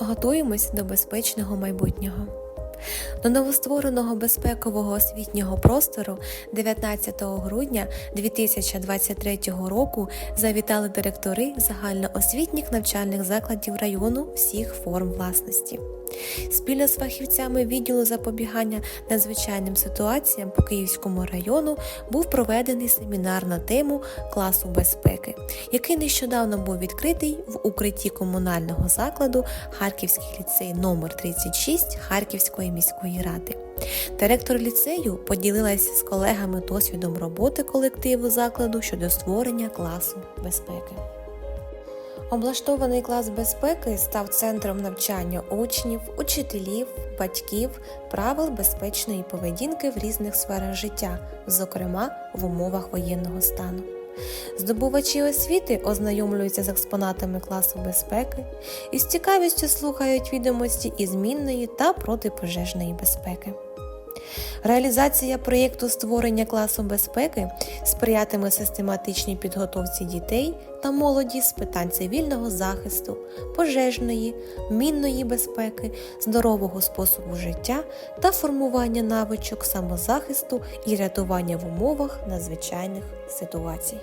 Готуємось до безпечного майбутнього. До новоствореного безпекового освітнього простору 19 грудня 2023 року завітали директори загальноосвітніх навчальних закладів району всіх форм власності. Спільно з фахівцями відділу запобігання надзвичайним ситуаціям по Київському району був проведений семінар на тему класу безпеки, який нещодавно був відкритий в укритті комунального закладу Харківський ліцей номер 36 Харківської міської ради. Директор ліцею поділилася з колегами досвідом роботи колективу закладу щодо створення класу безпеки. Облаштований клас безпеки став центром навчання учнів, учителів, батьків, правил безпечної поведінки в різних сферах життя, зокрема в умовах воєнного стану. Здобувачі освіти ознайомлюються з експонатами класу безпеки і з цікавістю слухають відомості із мінної та протипожежної безпеки. Реалізація проєкту створення класу безпеки сприятиме систематичній підготовці дітей та молоді з питань цивільного захисту, пожежної, мінної безпеки, здорового способу життя та формування навичок самозахисту і рятування в умовах надзвичайних ситуацій.